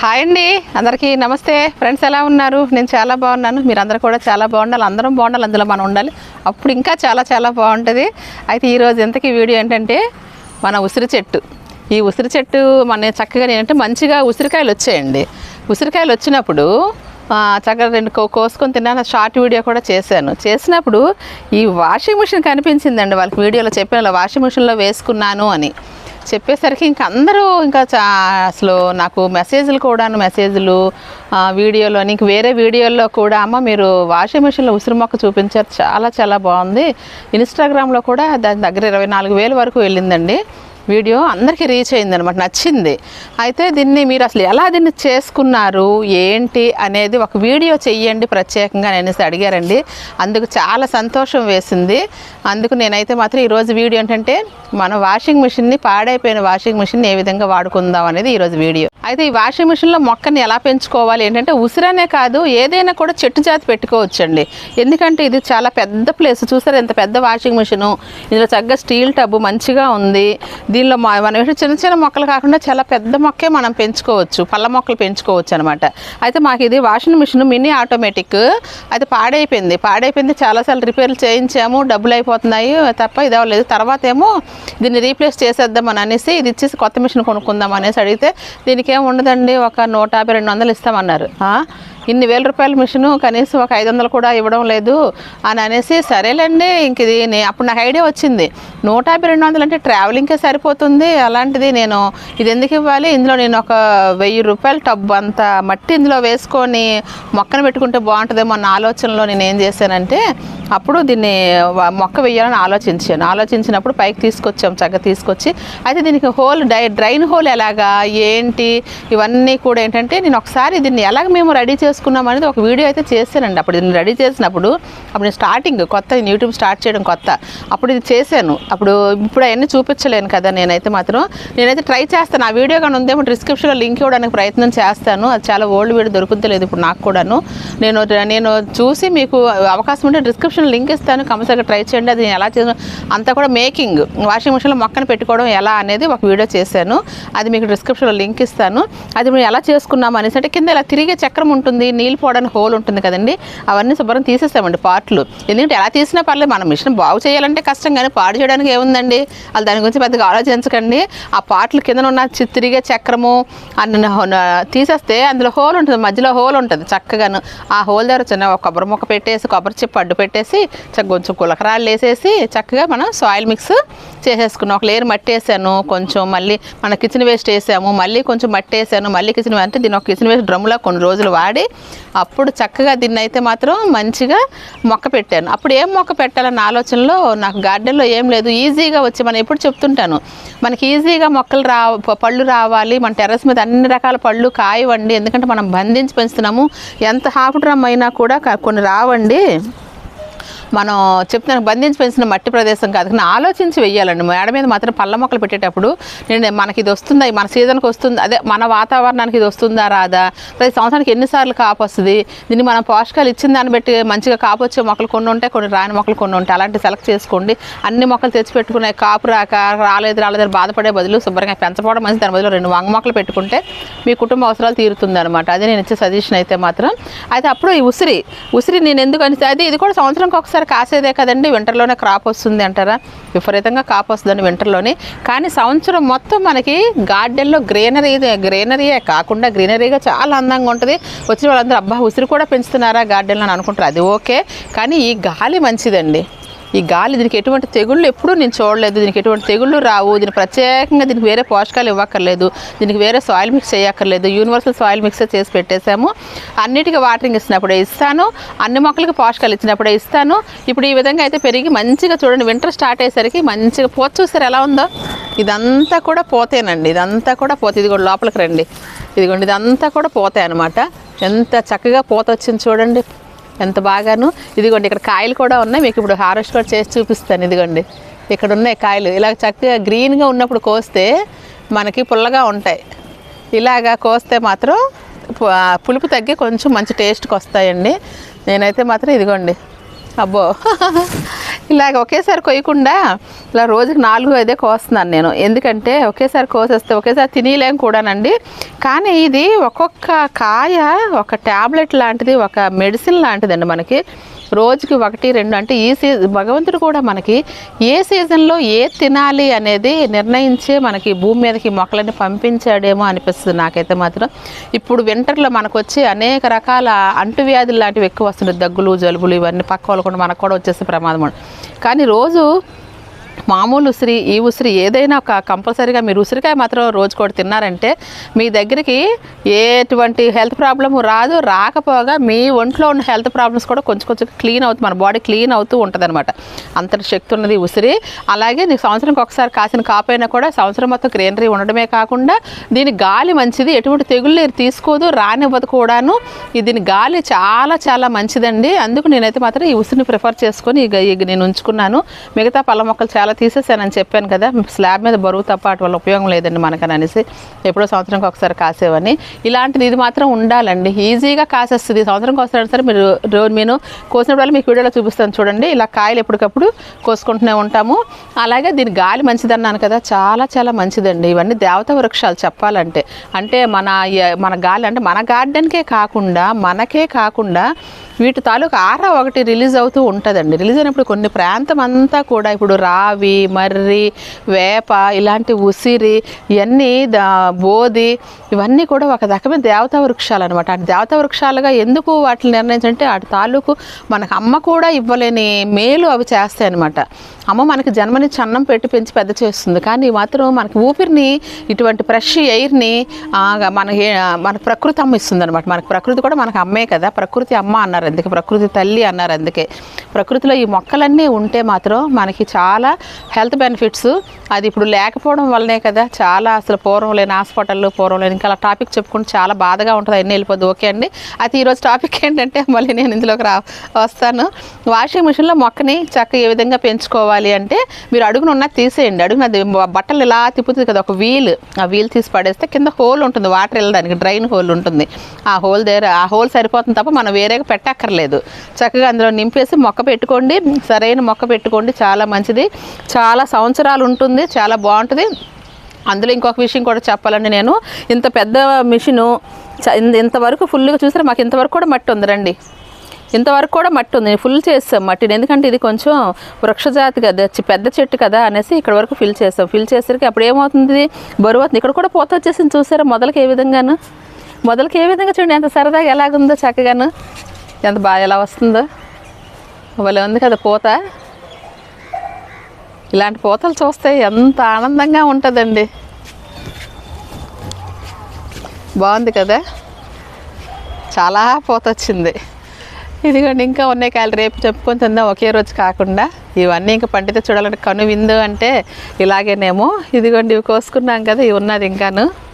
Hi అండి. అందరికీ నమస్తే. ఫ్రెండ్స్ ఎలా ఉన్నారు? నేను చాలా బాగున్నాను. మీరందరూ కూడా చాలా బాగుండాలి. అందరం బాగుండాలి. అందులో మనం ఉండాలి. అప్పుడు ఇంకా చాలా చాలా బాగుంటుంది. అయితే ఈరోజు ఇంతకీ వీడియో ఏంటంటే మన ఉసిరి చెట్టు. ఈ ఉసిరి చెట్టు మన చక్కగా ఏంటంటే మంచిగా ఉసిరికాయలు వచ్చాయండి. ఉసిరికాయలు వచ్చినప్పుడు చక్కగా రెండు కోసుకొని తిన్నాను. షార్ట్ వీడియో కూడా చేశాను. చేసినప్పుడు ఈ వాషింగ్ మిషన్ కనిపించిందండి. వాళ్ళకి వీడియోలో చెప్పిన వాషింగ్ మిషన్లో వేసుకున్నాను అని. చెప్పేసరికి ఇంక అందరూ ఇంకా చా అసలు నాకు మెసేజ్లు కూడా మెసేజ్లు వీడియోలో ఇంక వేరే వీడియోల్లో కూడా అమ్మ మీరు వాషింగ్ మిషన్లో ఉసిరి మొక్క చూపించారు చాలా చాలా బాగుంది. ఇన్స్టాగ్రామ్లో కూడా దాని దగ్గర ఇరవై నాలుగు వేల వరకు వెళ్ళిందండి. వీడియో అందరికీ రీచ్ అయింది అనమాట నచ్చింది. అయితే దీన్ని మీరు అసలు ఎలా దీన్ని చేసుకున్నారు ఏంటి అనేది ఒక వీడియో చెయ్యండి ప్రత్యేకంగా అనేసి అడిగారండి. అందుకు చాలా సంతోషం వేసింది. అందుకు నేనైతే మాత్రం ఈరోజు వీడియో ఏంటంటే మన వాషింగ్ మిషన్ని పాడైపోయిన వాషింగ్ మిషన్ ఏ విధంగా వాడుకుందాం అనేది ఈరోజు వీడియో. అయితే ఈ వాషింగ్ మిషన్లో మొక్కని ఎలా పెంచుకోవాలి ఏంటంటే ఉసిరనే కాదు ఏదైనా కూడా చెట్టు జాతి పెట్టుకోవచ్చండి. ఎందుకంటే ఇది చాలా పెద్ద ప్లేస్ చూసారు ఎంత పెద్ద వాషింగ్ మిషను? ఇందులో చక్కగా స్టీల్ టబ్ మంచిగా ఉంది. దీనిలో మా- మనం చిన్న చిన్న మొక్కలు కాకుండా చాలా పెద్ద మొక్కే మనం పెంచుకోవచ్చు. పళ్ళ మొక్కలు పెంచుకోవచ్చు అనమాట అయితే మాకు ఇది వాషింగ్ మిషన్ మినీ ఆటోమేటిక్ అయితే పాడైపోయింది. పాడైపోయింది. చాలాసార్లు రిపేర్లు చేయించాము. డబ్బులు అయిపోతున్నాయి. తప్ప ఇది అవ్వలేదు తర్వాత ఏమో దీన్ని రీప్లేస్ చేసేద్దాం అని అనేసి ఇది ఇచ్చేసి కొత్త మిషన్ కొనుక్కుందాం అనేసి అడిగితే దీనికి ఏమి ఉండదండి? ఒక నూట యాభై రెండు వందలు ఇస్తామన్నారు. ఇన్ని వేల రూపాయల మిషను కనీసం ఒక ఐదు వందలు కూడా ఇవ్వడం లేదు అని అనేసి సరేలేండి ఇంక ఇది అప్పుడు నాకు ఐడియా వచ్చింది. నూట యాభై రెండు వందలు అంటే ట్రావెలింగ్కే సరిపోతుంది. అలాంటిది నేను ఇది ఎందుకు ఇవ్వాలి? ఇందులో నేను ఒక వెయ్యి రూపాయల టబ్ అంత మట్టి ఇందులో వేసుకొని మొక్కను పెట్టుకుంటే బాగుంటుందేమో అన్న ఆలోచనలో నేను ఏం చేశానంటే అప్పుడు దీన్ని మొక్క వేయాలని ఆలోచించాను. ఆలోచించినప్పుడు పైకి తీసుకొచ్చాం చక్కగా తీసుకొచ్చి అయితే దీనికి హోల్ డై డ్రైన్ హోల్ ఎలాగా? ఏంటి? ఇవన్నీ కూడా ఏంటంటే నేను ఒకసారి దీన్ని ఎలాగ మేము రెడీ చేసుకున్నాం అనేది ఒక వీడియో అయితే చేశానండి. అప్పుడు దీన్ని రెడీ చేసినప్పుడు అప్పుడు నేను స్టార్టింగ్ కొత్త యూట్యూబ్ స్టార్ట్ చేయడం కొత్త. అప్పుడు ఇది చేశాను. అప్పుడు ఇప్పుడు అవన్నీ చూపించలేను కదా నేనైతే మాత్రం. నేనైతే ట్రై చేస్తాను. ఆ వీడియో కానీ ఉందేమో డిస్క్రిప్షన్లో లింక్ ఇవ్వడానికి ప్రయత్నం చేస్తాను. అది చాలా ఓల్డ్ వీడియో దొరుకుతలేదు ఇప్పుడు నాకు కూడాను. నేను నేను చూసి మీకు అవకాశం ఉంటే డిస్క్రిప్షన్ లింక్ ఇస్తాను. కంపల్సరీగా ట్రై చేయండి. అది నేను ఎలా చేసిన అంతా కూడా మేకింగ్ వాషింగ్ మిషన్లో మొక్కను పెట్టుకోవడం ఎలా అనేది ఒక వీడియో చేశాను. అది మీకు డిస్క్రిప్షన్లో లింక్ ఇస్తాను. అది మేము ఎలా చేసుకున్నాం అనేసి అంటే కింద ఇలా తిరిగే చక్రం ఉంటుంది. నీళ్ళు పోవడానికి హోల్ ఉంటుంది కదండి అవన్నీ శుభ్రం తీసేస్తామండి పార్ట్లు ఎందుకంటే ఎలా తీసినా పర్లేదు మనం మిషన్ బాగు చేయాలంటే కష్టం కానీ పాడు చేయడానికి ఏముందండి? అది దాని గురించి పెద్దగా ఆలోచించకండి. ఆ పార్ట్లు కింద ఉన్న చి- తిరిగే చక్రము అన్న తీసేస్తే అందులో హోల్ ఉంటుంది మధ్యలో హోల్ ఉంటుంది చక్కగాను. ఆ హోల్ దగ్గర చిన్న ఒక కొబ్బరి మొక్క పెట్టేసి కొబ్బరి చిప్ అడ్డు పెట్టేసి చక్క కొంచెం కులకరాలు వేసేసి చక్కగా మనం సాయిల్ మిక్స్ చేసేసుకున్నాం. ఒక లేయర్ మట్టి వేసాను కొంచెం మళ్ళీ మన కిచెన్ వేస్ట్ వేసాము మళ్ళీ కొంచెం మట్టి వేసాను మళ్ళీ కిచెన్ అంటే దీని ఒక కిచెన్ వేస్ట్ డ్రమ్లో కొన్ని రోజులు వాడి అప్పుడు చక్కగా దీన్ని అయితే మాత్రం మంచిగా మొక్క పెట్టాను. అప్పుడు ఏం మొక్క పెట్టాలన్న ఆలోచనలో నాకు గార్డెన్లో ఏం లేదు. ఈజీగా వచ్చి మనం ఎప్పుడు చెప్తుంటాను మనకి ఈజీగా మొక్కలు రా పళ్ళు రావాలి. మన టెర్రస్ మీద అన్ని రకాల పళ్ళు కాయవండి. ఎందుకంటే మనం బంధించి పెంచుతున్నాము. ఎంత హాఫ్ డ్రమ్ అయినా కూడా కొన్ని రావండి. మనం చెప్తున్నాను బంధించి పెంచిన మట్టి ప్రదేశం కాదు. కానీ ఆలోచించి వెయ్యాలండి. మేడ మీద మాత్రం పళ్ళ మొక్కలు పెట్టేటప్పుడు నేను మనకి ఇది వస్తుందా? మన సీజన్కి వస్తుంది? అదే మన వాతావరణానికి ఇది వస్తుందా రాదా? ప్రతి సంవత్సరానికి ఎన్నిసార్లు కాపు వస్తుంది? దీన్ని మనం పోషకాలు ఇచ్చిన దాన్ని బట్టి మంచిగా కాపు వచ్చే మొక్కలు కొన్ని ఉంటాయి కొన్ని రాని మొక్కలు కొన్ని ఉంటాయి. అలాంటి సెలెక్ట్ చేసుకోండి. అన్ని మొక్కలు తెచ్చి పెట్టుకునే కాపు రాక రాలేదు రాలేదని బాధపడే బదులు శుభ్రంగా పెంచకపోవడం మంచి దాని బదులు రెండు వంగ మొక్కలు పెట్టుకుంటే మీ కుటుంబ అవసరాలు తీరుతుంది అనమాట అదే నేను ఇచ్చే సజెషన్ అయితే మాత్రం. అయితే అప్పుడు ఈ ఉసిరి ఉసిరి నేను ఎందుకు అని అది ఇది కూడా సంవత్సరంకి ఒకసారి కాసేదే కదండి వింటర్లోనే క్రాప్ వస్తుంది అంటారా? విపరీతంగా కాపు వస్తుందండి వింటర్లోనే. కానీ సంవత్సరం మొత్తం మనకి గార్డెన్లో గ్రీనరీ గ్రీనరీయే కాకుండా గ్రీనరీగా చాలా అందంగా ఉంటుంది. వచ్చిన వాళ్ళందరూ అబ్బా ఉసిరి కూడా పెంచుతున్నారా గార్డెన్లో? అని అనుకుంటారు. అది ఓకే. కానీ ఈ గాలి మంచిదండి. ఈ గాలి దీనికి ఎటువంటి తెగుళ్ళు ఎప్పుడూ నేను చూడలేదు. దీనికి ఎటువంటి తెగుళ్ళు రావు. దీనికి ప్రత్యేకంగా దీనికి వేరే పోషకాలు ఇవ్వక్కర్లేదు. దీనికి వేరే సాయిల్ మిక్స్ చేయక్కర్లేదు. యూనివర్సల్ సాయిల్ మిక్స్ చేసి పెట్టేశాము. అన్నిటికీ వాటరింగ్ ఇచ్చినప్పుడే ఇస్తాను. అన్ని మొక్కలకి పోషకాలు ఇచ్చినప్పుడే ఇస్తాను. ఇప్పుడు ఈ విధంగా అయితే పెరిగి మంచిగా చూడండి వింటర్ స్టార్ట్ అయ్యేసరికి మంచిగా పోత చూసారు ఎలా ఉందో? ఇదంతా కూడా పోతేనండి. ఇదంతా కూడా పోతే ఇదిగో లోపలికి రండి. ఇదిగోండి ఇదంతా కూడా పోతాయి అనమాట ఎంత చక్కగా పోత వచ్చింది చూడండి. ఎంత బాగాను? ఇదిగోండి ఇక్కడ కాయలు కూడా ఉన్నాయి. మీకు ఇప్పుడు హార్వెస్ట్ కూడా చేసి చూపిస్తాను. ఇదిగోండి ఇక్కడ ఉన్నాయి కాయలు. ఇలా చక్కగా గ్రీన్గా ఉన్నప్పుడు కోస్తే మనకి పుల్లగా ఉంటాయి. ఇలాగా కోస్తే మాత్రం పులుపు తగ్గి కొంచెం మంచి టేస్ట్కి వస్తాయండి. నేనైతే మాత్రం ఇదిగోండి అబ్బో. ఇలాగ ఒకేసారి కొయ్యకుండా ఇలా రోజుకి నాలుగు ఐదే కోస్తున్నాను నేను. ఎందుకంటే ఒకేసారి కోసేస్తే ఒకేసారి తినేయలేం కూడానండి. కానీ ఇది ఒక్కొక్క కాయ ఒక ట్యాబ్లెట్ లాంటిది ఒక మెడిసిన్ లాంటిదండి మనకి. రోజుకి ఒకటి రెండు అంటే ఈ సీజన్ భగవంతుడు కూడా మనకి ఏ సీజన్లో ఏ తినాలి అనేది నిర్ణయించే మనకి భూమి మీదకి మొక్కలని పంపించాడేమో అనిపిస్తుంది నాకైతే మాత్రం. ఇప్పుడు వింటర్లో మనకు వచ్చే అనేక రకాల అంటువ్యాధులు లాంటివి ఎక్కువ వస్తున్నాయి. దగ్గులు జలుబులు ఇవన్నీ పక్క వాళ్ళు కూడా మనకు కూడా వచ్చేసే ప్రమాదం. కానీ రోజు మామూలు ఉసిరి ఈ ఉసిరి ఏదైనా ఒక కంపల్సరీగా మీరు ఉసిరికాయ మాత్రం రోజు కూడా తిన్నారంటే మీ దగ్గరికి ఎటువంటి హెల్త్ ప్రాబ్లం రాదు రాకపోగా మీ ఒంట్లో ఉన్న హెల్త్ ప్రాబ్లమ్స్ కూడా కొంచెం కొంచెం క్లీన్ అవుతుంది మన బాడీ క్లీన్ అవుతూ ఉంటుంది అనమాట అంతటి శక్తి ఉన్నది ఈ ఉసిరి. అలాగే నీకు సంవత్సరంకి ఒకసారి కాసిన కాపైనా కూడా సంవత్సరం మొత్తం గ్రీనరీ ఉండడమే కాకుండా దీని గాలి మంచిది ఎటువంటి తెగుళ్ళు ఇది తీసుకోదు రానివ్వదు కూడాను. దీని గాలి చాలా చాలా మంచిదండి. అందుకు నేనైతే మాత్రం ఈ ఉసిరిని ప్రిఫర్ చేసుకొని ఇక నేను ఉంచుకున్నాను. మిగతా పళ్ళ మొక్కలు చాలా తీసేసానని చెప్పాను కదా స్లాబ్ మీద బరువు తప్ప అటు వల్ల ఉపయోగం లేదండి మనకని అనేసి ఎప్పుడో సంవత్సరంకి ఒకసారి కాసేవని. ఇలాంటిది ఇది మాత్రం ఉండాలండి. ఈజీగా కాసేస్తుంది. సంవత్సరంకి ఒకసారి సరే మీరు రోజు నేను కోసినప్పుడు మీకు వీడియోలో చూపిస్తాను చూడండి. ఇలా కాయలు ఎప్పటికప్పుడు కోసుకుంటూనే ఉంటాము. అలాగే దీని గాలి మంచిదన్నాను కదా చాలా చాలా మంచిదండి. ఇవన్నీ దేవత వృక్షాలు చెప్పాలంటే. అంటే మన మన గాలి అంటే మన గార్డెన్కే కాకుండా మనకే కాకుండా వీటి తాలూకు ఆరా ఒకటి రిలీజ్ అవుతూ ఉంటుందండి. రిలీజ్ అయినప్పుడు కొన్ని ప్రాంతం అంతా కూడా ఇప్పుడు రావి మర్రి వేప ఇలాంటి ఉసిరి ఇవన్నీ దా బోధి ఇవన్నీ కూడా ఒక రకమైన దేవతా వృక్షాలు అనమాట ఆ దేవతా వృక్షాలుగా ఎందుకు వాటిని నిర్ణయించంటే అటు తాలూకు మనకు అమ్మ కూడా ఇవ్వలేని మేలు అవి చేస్తాయి అనమాట అమ్మ మనకి జన్మని చన్నం పెట్టి పెంచి పెద్ద చేస్తుంది. కానీ మాత్రం మనకి ఊపిరిని ఇటువంటి ఫ్రెష్ ఎయిర్ని మన మన ప్రకృతి అమ్మ ఇస్తుంది అనమాట మనకి ప్రకృతి కూడా మనకు అమ్మే కదా ప్రకృతి అమ్మ అన్నారు అందుకే ప్రకృతి తల్లి అన్నారు అందుకే. ప్రకృతిలో ఈ మొక్కలన్నీ ఉంటే మాత్రం మనకి చాలా హెల్త్ బెనిఫిట్స్. అది ఇప్పుడు లేకపోవడం వల్లనే కదా చాలా అసలు పూర్వం లేని హాస్పిటల్లో పూర్వం లేని ఇంకా అలా టాపిక్ చెప్పుకుంటే చాలా బాధగా ఉంటుంది అన్నీ వెళ్ళిపోద్ది. ఓకే అండి. అయితే ఈరోజు టాపిక్ ఏంటంటే మళ్ళీ నేను ఇందులోకి రా వస్తాను. వాషింగ్ మిషన్లో మొక్కని చక్కగా ఏ విధంగా పెంచుకోవాలి అంటే మీరు అడుగున ఉన్నది తీసేయండి. అడుగున బట్టలు ఇలా తిప్పుతుంది కదా ఒక వీల్. ఆ వీల్ తీసి పడేస్తే కింద హోల్ ఉంటుంది వాటర్ వెళ్ళడానికి డ్రైన్ హోల్ ఉంటుంది. ఆ హోల్ దగ్గర ఆ హోల్ సరిపోతుంది తప్ప మనం వేరేగా పెట్టక్కర్లేదు చక్కగా అందులో నింపేసి మొక్క పెట్టుకోండి. సరైన మొక్క పెట్టుకోండి. చాలా మంచిది. చాలా సంవత్సరాలు ఉంటుంది. చాలా బాగుంటుంది. అందులో ఇంకొక విషయం కూడా చెప్పాలండి నేను. ఇంత పెద్ద మిషను చ- ఇంతవరకు ఫుల్గా చూసారా? మాకు ఇంతవరకు కూడా మట్టి ఉంది రండి. ఇంతవరకు కూడా మట్టి ఉంది. ఫుల్ చేస్తాం మట్టిని. ఎందుకంటే ఇది కొంచెం వృక్షజాతి కదా పెద్ద చెట్టు కదా అనేసి ఇక్కడ వరకు ఫిల్ చేస్తాం. ఫిల్ చేసరికి అప్పుడు ఏమవుతుంది? బరువు అవుతుంది ఇక్కడ కూడా పోత వచ్చేసింది చూసారా? మొదలకి ఏ విధంగాను? మొదలకి ఏ విధంగా చూడండి. ఎంత సరదాగా ఎలాగుందో చక్కగాను. ఎంత బాగా ఎలా వస్తుందో. భలే ఉంది కదా పూత. ఇలాంటి పూతలు చూస్తే ఎంత ఆనందంగా ఉంటుందండి. బాగుంది కదా. చాలా పూత వచ్చింది. ఇదిగోండి ఇంకా ఉన్నాయి కాయలు. రేపు చెప్పుకొని తిందాం. ఒకే రోజు కాకుండా ఇవన్నీ ఇంకా పండితే చూడాలంటే కను విందు అంటే ఇలాగేనేమో. ఇదిగోండి ఇవి కోసుకున్నాం కదా ఇవి ఉన్నది ఇంకాను.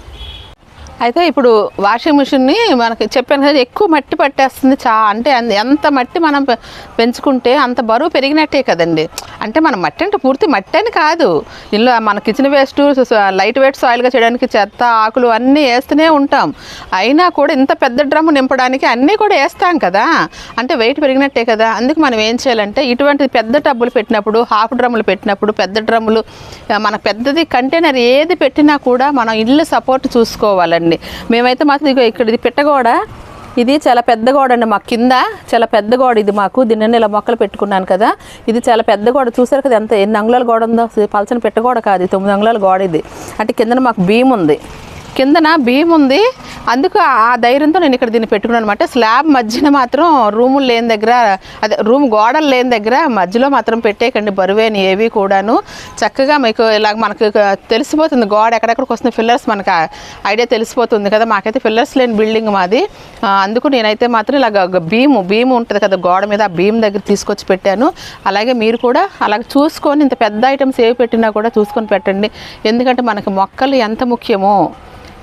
అయితే ఇప్పుడు వాషింగ్ మిషన్ని మనకి చెప్పాను కదా ఎక్కువ మట్టి పట్టేస్తుంది చా అంటే ఎంత మట్టి మనం పె- పెంచుకుంటే అంత బరువు పెరిగినట్టే కదండి. అంటే మన మట్టి అంటే పూర్తి మట్టి అని కాదు. ఇందులో మన కిచెన్ వేస్ట్ లైట్ వెయిట్ సాయిల్గా చేయడానికి చెత్త ఆకులు అన్నీ వేస్తూనే ఉంటాం. అయినా కూడా ఇంత పెద్ద డ్రమ్ము నింపడానికి అన్నీ కూడా వేస్తాం కదా. అంటే వెయిట్ పెరిగినట్టే కదా. అందుకు మనం ఏం చేయాలంటే ఇటువంటి పెద్ద టబ్బులు పెట్టినప్పుడు హాఫ్ డ్రమ్ములు పెట్టినప్పుడు పెద్ద డ్రమ్ములు మన పెద్దది కంటైనర్ ఏది పెట్టినా కూడా మనం ఇల్లు సపోర్ట్ చూసుకోవాలండి. మేమైతే మాకు ఇదిగో ఇక్కడ ఇది పిట్టగోడ ఇది చాలా పెద్ద గోడ అండి మా కింద. చాలా పెద్ద గోడ ఇది మాకు. దీన్ని ఇలా మొక్కలు పెట్టుకున్నాను కదా. ఇది చాలా పెద్ద గోడ. చూసారు కదా ఎంత ఎన్ని అంగుళాల గోడ ఉందో. పలచని పెట్టగోడ కాదు. తొమ్మిది అంగుళాల గోడ ఇది. అంటే కిందన మాకు భీమ్ ఉంది కిందన భీమ్ ఉంది అందుకు ఆ ధైర్యంతో నేను ఇక్కడ దీన్ని పెట్టుకున్నాను అనమాట స్లాబ్ మధ్యన మాత్రం రూములు లేని దగ్గర అదే రూమ్ గోడలు లేని దగ్గర మధ్యలో మాత్రం పెట్టేయకండి బరువేని ఏవి కూడాను. చక్కగా మీకు ఇలాగ మనకు తెలిసిపోతుంది గోడ ఎక్కడెక్కడికి వస్తున్న ఫిల్లర్స్ మనకు ఐడియా తెలిసిపోతుంది కదా. మాకైతే ఫిల్లర్స్ లేని బిల్డింగ్ మాది. అందుకు నేనైతే మాత్రం ఇలాగ భీము భీము ఉంటుంది కదా గోడ మీద ఆ భీమ్ దగ్గర తీసుకొచ్చి పెట్టాను. అలాగే మీరు కూడా అలాగ చూసుకొని ఇంత పెద్ద ఐటమ్స్ ఏవి పెట్టినా కూడా చూసుకొని పెట్టండి. ఎందుకంటే మనకి మొక్కలు ఎంత ముఖ్యమో.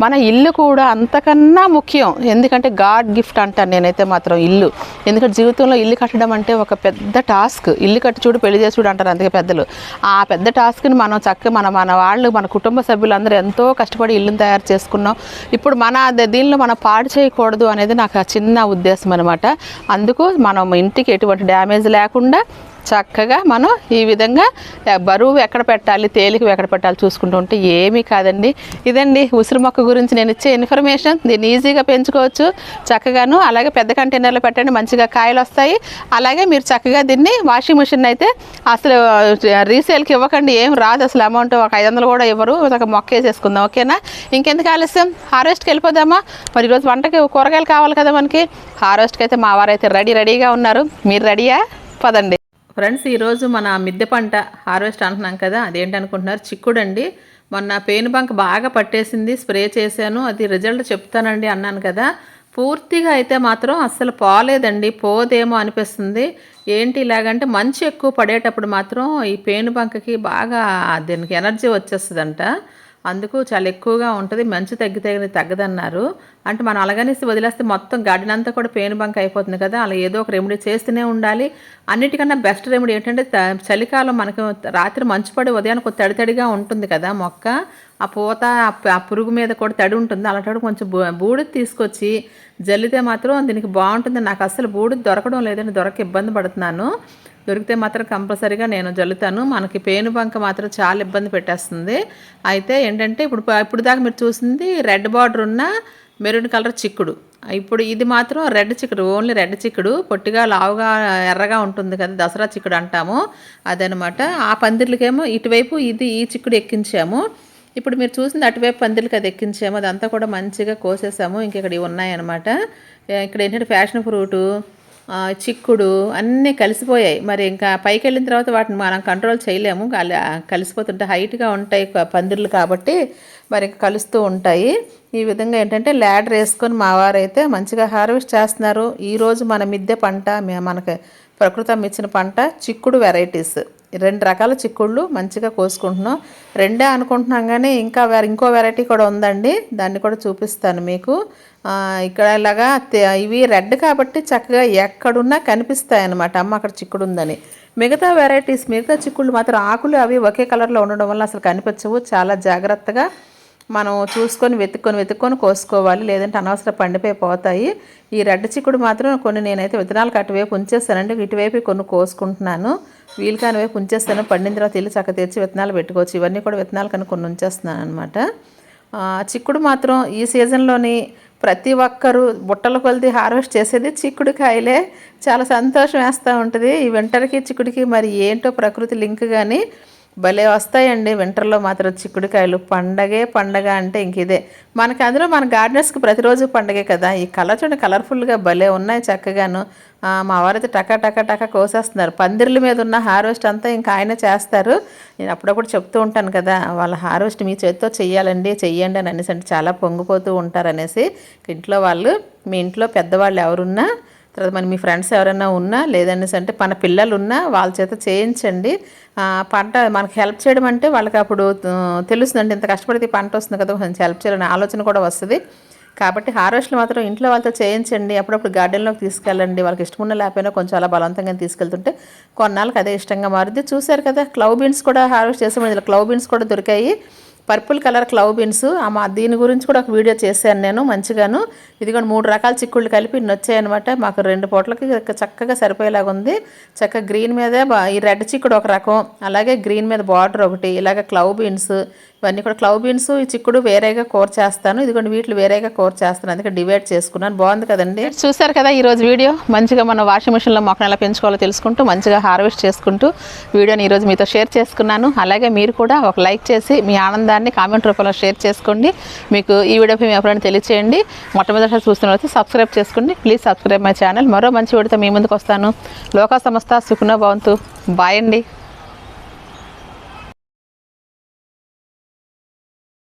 మన ఇల్లు కూడా అంతకన్నా ముఖ్యం. ఎందుకంటే గాడ్ గిఫ్ట్ అంటాను నేనైతే మాత్రం ఇల్లు. ఎందుకంటే జీవితంలో ఇల్లు కట్టడం అంటే ఒక పెద్ద టాస్క్. ఇల్లు కట్టి చూడు పెళ్ళి చేసి చూడు అంటారు అందుకే పెద్దలు. ఆ పెద్ద టాస్క్ని మనం చక్కగా మన మన వాళ్ళు మన కుటుంబ సభ్యులందరూ ఎంతో కష్టపడి ఇల్లుని తయారు చేసుకున్నాం. ఇప్పుడు మన ద- దీనిలో మనం పాడు చేయకూడదు అనేది నాకు ఆ చిన్న ఉద్దేశం అనమాట అందుకు మనం ఇంటికి ఎటువంటి డ్యామేజ్ లేకుండా చక్కగా మనం ఈ విధంగా బరువు ఎక్కడ పెట్టాలి తేలిక ఎక్కడ పెట్టాలి చూసుకుంటూ ఉంటే ఏమీ కాదండి. ఇదండి ఉసిరి మొక్క గురించి నేను ఇచ్చే ఇన్ఫర్మేషన్. దీన్ని ఈజీగా పెంచుకోవచ్చు. చక్కగాను అలాగే పెద్ద కంటైనర్లో పెట్టండి మంచిగా కాయలు వస్తాయి. అలాగే మీరు చక్కగా దీన్ని వాషింగ్ మిషన్ అయితే అసలు రీసేల్కి ఇవ్వకండి ఏం రాదు అసలు అమౌంట్. ఒక ఐదు వందలు కూడా ఇవ్వరు. ఒక మొక్క వేసేసుకుందాం ఓకేనా? ఇంకెందుకు ఆలస్యం? హార్వెస్ట్కి వెళ్ళిపోదామా? మరి ఈరోజు వంటకి కూరగాయలు కావాలి కదా మనకి. హార్వెస్ట్కి అయితే మా వారైతే రెడీ రెడీగా ఉన్నారు. మీరు రెడీయా? పదండి. ఫ్రెండ్స్ ఈరోజు మన మిద్దె పంట హార్వెస్ట్ అంటున్నాం కదా అదేంటనుకుంటున్నారు చిక్కుడండి. మొన్న పేను బంక్ బాగా పట్టేసింది స్ప్రే చేశాను అది రిజల్ట్ చెప్తానండి అన్నాను కదా. పూర్తిగా అయితే మాత్రం అస్సలు పోలేదండి పోదేమో అనిపిస్తుంది. ఏంటి ఇలాగంటే మంచి ఎక్కువ పడేటప్పుడు మాత్రం ఈ పెయిన్ బంకకి బాగా దీనికి ఎనర్జీ వచ్చేస్తుందంట. అందుకు చాలా ఎక్కువగా ఉంటుంది. మంచు తగ్గితే తగ్గదన్నారు. అంటే మనం అలాగనేసి వదిలేస్తే మొత్తం గార్డెన్ అంతా కూడా పెయిన్ బంక్ అయిపోతుంది కదా. అలా ఏదో ఒక రెమెడీ చేస్తూనే ఉండాలి. అన్నిటికన్నా బెస్ట్ రెమెడీ ఏంటంటే చలికాలం మనకు రాత్రి మంచు పడి ఉదయానికి ఒక తడి తడిగా ఉంటుంది కదా మొక్క. ఆ పూత ఆ పురుగు మీద కూడా తడి ఉంటుంది. అలాంటి కొంచెం బూ- బూడిద తీసుకొచ్చి జల్లితే మాత్రం దీనికి బాగుంటుంది. నాకు అసలు బూడిద దొరకడం లేదని దొరక ఇబ్బంది పడుతున్నాను. దొరికితే మాత్రం కంపల్సరీగా నేను జల్లుతాను. మనకి పేను బంక మాత్రం చాలా ఇబ్బంది పెట్టేస్తుంది. అయితే ఏంటంటే ఇప్పుడు ఇప్పుడు దాకా మీరు చూసింది రెడ్ బార్డర్ ఉన్న మెరూన్ కలర్ చిక్కుడు. ఇప్పుడు ఇది మాత్రం రెడ్ చిక్కుడు ఓన్లీ రెడ్ చిక్కుడు. పొట్టిగా లావుగా ఎర్రగా ఉంటుంది కదా దసరా చిక్కుడు అంటాము. అదనమాట. ఆ పందిర్లకేమో ఇటువైపు ఇది ఈ చిక్కుడు ఎక్కించాము. ఇప్పుడు మీరు చూసింది అటువైపు పందిర్లకి అది ఎక్కించాము. అదంతా కూడా మంచిగా కోసేసాము. ఇంక ఇక్కడ ఇవి ఉన్నాయన్నమాట. ఇక్కడ ఏంటంటే ఫ్యాషన్ ఫ్రూటు చిక్కుడు అన్నీ కలిసిపోయాయి. మరి ఇంకా పైకి వెళ్ళిన తర్వాత వాటిని మనం కంట్రోల్ చేయలేము. కలిసిపోతుంటే హైట్గా ఉంటాయి పందిర్లు కాబట్టి మరి కలుస్తూ ఉంటాయి. ఈ విధంగా ఏంటంటే ల్యాడర్ వేసుకొని మా వారైతే మంచిగా హార్వెస్ట్ చేస్తున్నారు. ఈరోజు మన మిద్దె పంట మనకి ప్రకృతం ఇచ్చిన పంట చిక్కుడు వెరైటీస్ రెండు రకాల చిక్కుళ్ళు మంచిగా కోసుకుంటున్నాం. రెండే అనుకుంటున్నాం కానీ ఇంకా వేరే ఇంకో వెరైటీ కూడా ఉందండి. దాన్ని కూడా చూపిస్తాను మీకు. ఇక్కడ ఇలాగా ఇవి రెడ్ కాబట్టి చక్కగా ఎక్కడున్నా కనిపిస్తాయి అన్నమాట అమ్మ అక్కడ చిక్కుడు ఉందని మిగతా వెరైటీస్ మిగతా చిక్కుళ్ళు మాత్రం ఆకులు అవి ఒకే కలర్లో ఉండడం వల్ల అసలు కనిపించవు. చాలా జాగ్రత్తగా మనం చూసుకొని వెతుక్కొని వెతుక్కొని కోసుకోవాలి. లేదంటే అనవసర పండిపోయి పోతాయి. ఈ రెడ్ చిక్కుడు మాత్రం కొన్ని నేనైతే విత్తనాలకు అటువైపు ఉంచేస్తానండి. ఇటువైపు కొన్ని కోసుకుంటున్నాను. వీలు కాని వైపు ఉంచేస్తాను. పండిన తర్వాత ఇల్లు చక్క తెచ్చి విత్తనాలు పెట్టుకోవచ్చు. ఇవన్నీ కూడా విత్తనాలు కనుక కొన్ని ఉంచేస్తున్నాను అనమాట చిక్కుడు మాత్రం ఈ సీజన్లోని ప్రతి ఒక్కరూ బుట్టల కొలిది హార్వెస్ట్ చేసేది చిక్కుడు కాయలే. చాలా సంతోషం వేస్తూ ఉంటుంది. ఈ వింటర్కి చిక్కుడికి మరి ఏంటో ప్రకృతి లింక్ కానీ భలే వస్తాయండి. వింటర్లో మాత్రం చిక్కుడుకాయలు. పండగే పండగ అంటే ఇంక ఇదే. మనకి అందులో మన గార్డెన్స్కి ప్రతిరోజు పండగే కదా. ఈ కలర్ చూడండి కలర్ఫుల్గా భలే ఉన్నాయి చక్కగాను. మా వారైతే టకా టకా టకా కోసేస్తున్నారు. పందిర్ల మీద ఉన్న హార్వెస్ట్ అంతా ఇంకా ఆయన చేస్తారు. నేను అప్పుడప్పుడు చెప్తూ ఉంటాను కదా వాళ్ళ హార్వెస్ట్ మీ చేతితో చెయ్యాలండి చెయ్యండి అని అనేసి అంటే చాలా పొంగిపోతూ ఉంటారు అనేసి ఇంట్లో వాళ్ళు మీ ఇంట్లో పెద్దవాళ్ళు ఎవరున్నా తర్వాత మరి మీ ఫ్రెండ్స్ ఎవరైనా ఉన్నా లేదనేసి అంటే మన పిల్లలు ఉన్నా వాళ్ళ చేత చేయించండి. పంట మనకి హెల్ప్ చేయడం అంటే వాళ్ళకి అప్పుడు తెలుస్తుందండి. ఇంత కష్టపడితే పంట వస్తుంది కదా కొంచెం హెల్ప్ చేయాలనే ఆలోచన కూడా వస్తుంది. కాబట్టి హార్వెస్ట్లు మాత్రం ఇంట్లో వాళ్ళతో చేయించండి. అప్పుడప్పుడు గార్డెన్లోకి తీసుకెళ్ళండి. వాళ్ళకి ఇష్టం ఉన్న లేకపోయినా కొంచెం అలా బలవంతంగా తీసుకెళ్తుంటే కొన్నాళ్ళకి అదే ఇష్టంగా మారుద్ది. చూశారు కదా క్లౌ బీన్స్ కూడా హార్వెస్ట్ చేసాము ఇందులో క్లౌ బీన్స్ కూడా దొరికాయి. Purple colour clove beans. మా దీని గురించి కూడా ఒక వీడియో చేశాను నేను మంచిగాను. ఇది కూడా మూడు రకాల చిక్కుళ్ళు కలిపి ఇన్ని వచ్చాయన్నమాట. మాకు రెండు పూటలకి చక్కగా సరిపోయేలాగా ఉంది. చక్కగా గ్రీన్ మీద ఈ రెడ్ చిక్కుడు ఒక రకం అలాగే గ్రీన్ మీద బార్డర్ ఒకటి ఇలాగ క్లవ్ బీన్స్. ఇవన్నీ కూడా క్లవ్ బీన్స్ ఈ చిక్కుడు వేరేగా కూర చేస్తాను. ఇదిగోండి వీటిని వేరేగా కూర చేస్తాను. అందుకే డివైడ్ చేసుకున్నాను. బాగుంది కదండి? చూసారు కదా ఈరోజు వీడియో? మంచిగా మన వాషింగ్ మిషన్లో మొక్కను ఎలా పెంచుకోవాలో తెలుసుకుంటూ మంచిగా హార్వెస్ట్ చేసుకుంటూ వీడియోని ఈరోజు మీతో షేర్ చేసుకున్నాను. అలాగే మీరు కూడా ఒక లైక్ చేసి మీ ఆనందాన్ని కామెంట్ రూపంలో షేర్ చేసుకోండి. మీకు ఈ వీడియోపై మీ అభిప్రాయం తెలియచేయండి. మొట్టమొదటిసారి చూస్తున్న సబ్స్క్రైబ్ చేసుకోండి. Please subscribe my channel. మరో మంచి వీడితో మీ ముందుకు వస్తాను. లోకా సంస్థ సుఖనో భవంతు. బాయ్ అండి.